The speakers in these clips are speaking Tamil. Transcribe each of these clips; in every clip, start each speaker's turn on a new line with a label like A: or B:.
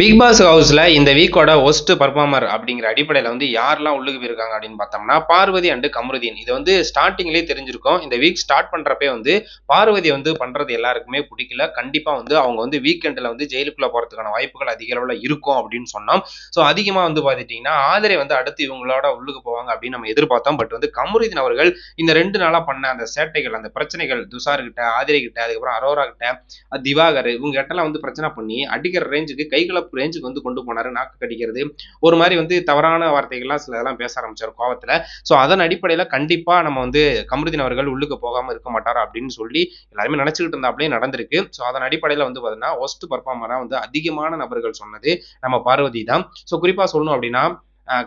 A: பிக் பாஸ் ஹவுஸ்ல இந்த வீக்கோட ஒஸ்ட் பர்ஃபார்மர் அப்படிங்கிற அடிப்படையில் வந்து யாரெல்லாம் உள்ளுக்கு போயிருக்காங்க அப்படின்னு பார்த்தோம்னா பார்வதி அண்டு கமருதீன். இது வந்து ஸ்டார்டிங்லேயே தெரிஞ்சிருக்கும். இந்த வீக் ஸ்டார்ட் பண்றப்பே வந்து பார்வதி வந்து பண்றது எல்லாருக்குமே பிடிக்கல. கண்டிப்பா வந்து அவங்க வந்து வீக்கெண்டில் வந்து ஜெயிலுக்குள்ள போறதுக்கான வாய்ப்புகள் அதிக அளவில் இருக்கும் அப்படின்னு சொன்னோம். ஸோ அதிகமாக வந்து பார்த்துட்டிங்கன்னா ஆதரை வந்து அடுத்து இவங்களோட உள்ளுக்கு போவாங்க அப்படின்னு நம்ம எதிர்பார்த்தோம். பட் வந்து கமருதீன் அவர்கள் இந்த ரெண்டு நாளாக பண்ண அந்த சேட்டைகள் அந்த பிரச்சனைகள் துஷார் கிட்ட ஆதிரை கிட்ட அதுக்கப்புறம் அரோரா கிட்ட திவாகர் இவங்க கிட்டலாம் வந்து பிரச்சனை பண்ணி அடிக்கிற ரேஞ்சுக்கு கைகளை ரேஞ்சுக்கு வந்து கொண்டு போனாரு நாக்கு கடிக்கிறது. ஒரு மாதிரி வந்து தவறான வார்த்தைகள்லாம் சில இதெல்லாம் பேச ஆரம்பிச்சார் கோவத்துல. ஸோ அதன் அடிப்படையில கண்டிப்பா நம்ம வந்து கமருதீன் அவர்கள் உள்ளுக்கு போகாம இருக்க மாட்டார் அப்படின்னு சொல்லி எல்லாருமே நினைச்சுக்கிட்டு இருந்தா நடந்திருக்கு. ஸோ அதன் அடிப்படையில வந்து பாத்தீங்கன்னா ஒஸ்ட் பர்ஃபார்மரா வந்து அதிகமான நபர்கள் சொன்னது நம்ம பார்வதி தான். ஸோ குறிப்பா சொல்லணும் அப்படின்னா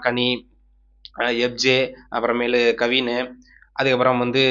A: கனி எப்ஜே அப்புறமேலு கவின் அதுக்கப்புறம் வந்து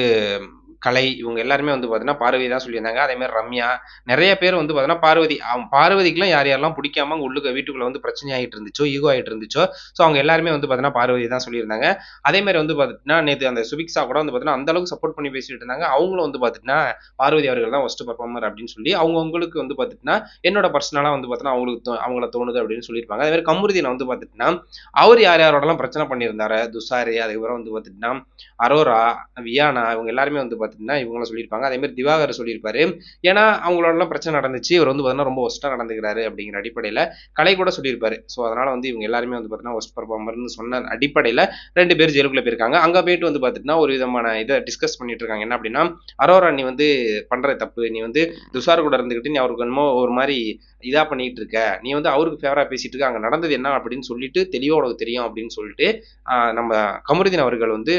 A: கலை இவங்க எல்லாருமே வந்து பார்த்தீங்கன்னா பார்வதி தான் சொல்லியிருந்தாங்க அதே மாதிரி ரம்யா நிறைய பேர் வந்து பார்த்தீங்கன்னா பார்வதி பார்வதிக்குலாம் யார் யாரெல்லாம் பிடிக்காம உள்ளுக்கு வீட்டுக்குள்ள வந்து பிரச்சனை ஆகிட்டு இருந்துச்சோ ஈகோ ஆகிட்டு இருந்துச்சோ ஸோ அவங்க எல்லாருமே வந்து பார்த்தீங்கன்னா பார்வதி தான் சொல்லியிருந்தாங்க அதே மாதிரி வந்து பார்த்தீங்கன்னா நேற்று அந்த சுபிக்ஸா கூட வந்து பார்த்தீங்கன்னா அந்த அளவுக்கு சப்போர்ட் பண்ணி பேசிட்டு இருந்தாங்க அவங்களும் வந்து பார்த்தீங்கன்னா பார்வதி அவர்கள் தான் ஃபஸ்ட்டு பர்ஃபார்மர் அப்படின்னு சொல்லி அவங்கவுங்களுக்கு வந்து பார்த்தீங்கன்னா என்னோட பர்சனலாக வந்து பார்த்தீங்கன்னா அவங்களுக்கு அவங்கள தோணுது அப்படின்னு சொல்லியிருப்பாங்க அதே மாதிரி கமுருதியில் வந்து பார்த்தீங்கன்னா அவர் யார் யாரோடலாம் பிரச்சனை பண்ணியிருந்தாரு துசாரி அதுக்கப்புறம் வந்து பார்த்தீங்கன்னா அரோரா வியானா இவங்க எல்லாருமே வந்து பார்த்திங்கன்னா இவங்களும் சொல்லியிருப்பாங்க. அதே மாதிரி திவாகர் சொல்லியிருப்பாரு. ஏன்னா அவங்களோடலாம் பிரச்சனை நடந்துச்சு. இவர் வந்து பார்த்தீங்கன்னா ரொம்ப ஒஸ்ட்டாக நடந்துக்கிறாரு அப்படிங்கிற அடிப்படையில் கலை கூட சொல்லியிருப்பாரு. ஸோ அதனால் வந்து இவங்க எல்லாருமே வந்து பார்த்தீங்கன்னா ஒஸ்ட் பர்ஃபார்மர்னு சொன்ன அடிப்படையில் ரெண்டு பேர் ஜெயிலுக்குள்ளே போயிருக்காங்க. அங்கே போயிட்டு வந்து பார்த்துட்டுனா ஒரு விதமான இதை டிஸ்கஸ் பண்ணிட்டு இருக்காங்க என்ன அப்படின்னா அரோரா நீ வந்து பண்ணுற தப்பு. நீ வந்து துஷார் கூட இருந்துக்கிட்டு நீ அவருக்கு என்னமோ ஒரு மாதிரி இதாக பண்ணிட்டு இருக்க நீ வந்து அவருக்கு ஃபேவராக பேசிட்டு இருக்க. அங்கே நடந்தது என்ன அப்படின்னு சொல்லிட்டு தெளிவாக உனக்கு தெரியும் அப்படின்னு சொல்லிட்டு நம்ம கமருதீன் அவர்கள் வந்து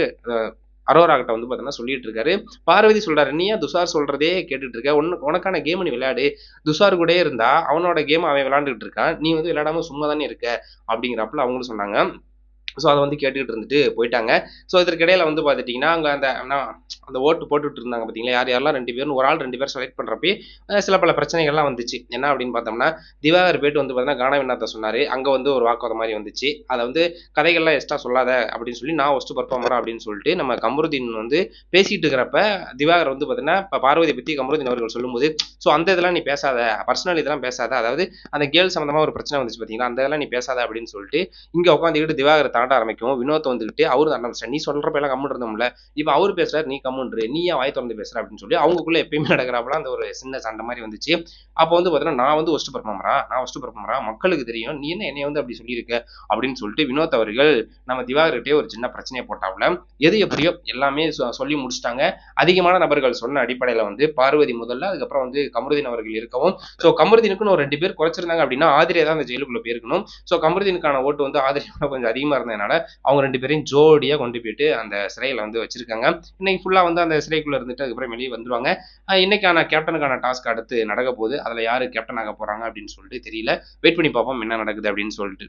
A: அரோரா கிட்ட வந்து பார்த்தீங்கன்னா சொல்லிட்டு இருக்காரு பார்வதி சொல்றாரு நீ துஷார் சொல்றதே கேட்டுட்டு இருக்க உன் உனக்கான கேம் நீ விளையாடு. துஷார் கூட இருந்தா அவனோட கேம் அவன் விளையாண்டுட்டு இருக்கான். நீ வந்து விளையாடாம சும்மா தானே இருக்க? அப்படிங்கிறப்பல அவங்களும் சொன்னாங்க. ஸோ அதை வந்து கேட்டுக்கிட்டு இருந்துட்டு போயிட்டாங்க. ஸோ இதற்கிடையில் வந்து பார்த்துட்டிங்கன்னா அங்கே அந்த அந்த ஓட்டு போட்டுட்டு இருந்தாங்க பார்த்தீங்களா? யார் யாரெல்லாம் ரெண்டு பேரும் ஒரு ஆள் ரெண்டு பேர் செலக்ட் பண்ணுறப்பே சில பல பிரச்சனைகள்லாம் வந்துச்சு. என்ன அப்படின்னு பார்த்தோம்னா திவாகர் போயிட்டு வந்து பார்த்தீங்கன்னா கானவிநாத்தை சொன்னார். அங்கே வந்து ஒரு வாக்குவாதம் மாதிரி வந்துச்சு. அதை வந்து கதைகள்லாம் எக்ஸ்ட்ரா சொல்லாத அப்படின்னு சொல்லி நான் ஃபஸ்ட்டு பர்ஃபார்மரா அப்படின்னு சொல்லிட்டு நம்ம கமருதீன் வந்து பேசிட்டு இருக்கிறப்ப திவாகர் வந்து பார்த்தீங்கன்னா இப்போ பார்வதி பற்றி கமருதீன் அவர்கள் சொல்லும்போது ஸோ அந்த இதெல்லாம் நீ பேசாத. பர்சனல் இதெல்லாம் பேசாத. அதாவது அந்த கேர்ள் சம்மந்தமாக ஒரு பிரச்சனை வந்துச்சு பார்த்தீங்களா? அந்த இதெல்லாம் நீ பேசாத அப்படின்னு சொல்லிட்டு இங்கே உட்காந்துக்கிட்டு திவாகர் தாண்ட ஆரம்பிக்கும் வினோத்தை வந்துகிட்டு அவரு ஆரம்பிச்சிட்டார் நீ சொல்றப்ப எல்லாம் கம்மன் இருந்தோம்ல இப்போ அவர் பேசுறாரு நீ கம்முன்று நீ ஏன் வாய் திறந்து பேசுற அப்படின்னு சொல்லி அவங்களுக்குள்ள எப்பயுமே நடக்கிறாப்புல அந்த ஒரு சின்ன சண்டை மாதிரி வந்துச்சு. அப்போ வந்து பார்த்தீங்கன்னா நான் வந்து ஒஸ்ட் பர்ஃபார்மரா நான் ஒஸ்ட் பர்ஃபார்மரா மக்களுக்கு தெரியும். நீ என்ன என்னைய வந்து அப்படி சொல்லியிருக்க? அப்படின்னு சொல்லிட்டு வினோத் அவர்கள் நம்ம திவாகர்கிட்டே ஒரு சின்ன பிரச்சனையை போட்டாவில் எது எப்படியோ எல்லாமே சொல்லி முடிச்சிட்டாங்க. அதிகமான நபர்கள் சொன்ன அடிப்படையில் வந்து பார்வதி முதல்ல அதுக்கப்புறம் வந்து கமருதீன் அவர்கள் இருக்கவும். ஸோ கமருதீனுக்குன்னு ஒரு ரெண்டு பேர் குறைச்சிருந்தாங்க அப்படின்னா ஆதிரியா தான் அந்த ஜெயிலுக்குள்ள போயிருக்கணும். ஸோ கமருதீனுக்கான ஓட்டு வந்து ஆதிரியோட கொஞ்சம் அதிகமாக இருந்ததுனால அவங்க ரெண்டு பேரையும் ஜோடியாக கொண்டு போயிட்டு அந்த சிறையில் வந்து வச்சிருக்காங்க. இன்னைக்கு ஃபுல்லாக வந்து அந்த சிறைக்குள்ளே இருந்துட்டு அதுக்கப்புறம் வெளியே வந்துருவாங்க. இன்னைக்கான கேப்டனுக்கான டாஸ்க் அடுத்து நடக்க போகுது. அதில் யார் கேப்டன் ஆக போகிறாங்க அப்படின்னு சொல்லிட்டு தெரியல. வெயிட் பண்ணி பார்ப்போம் என்ன நடக்குது அப்படின்னு சொல்லிட்டு.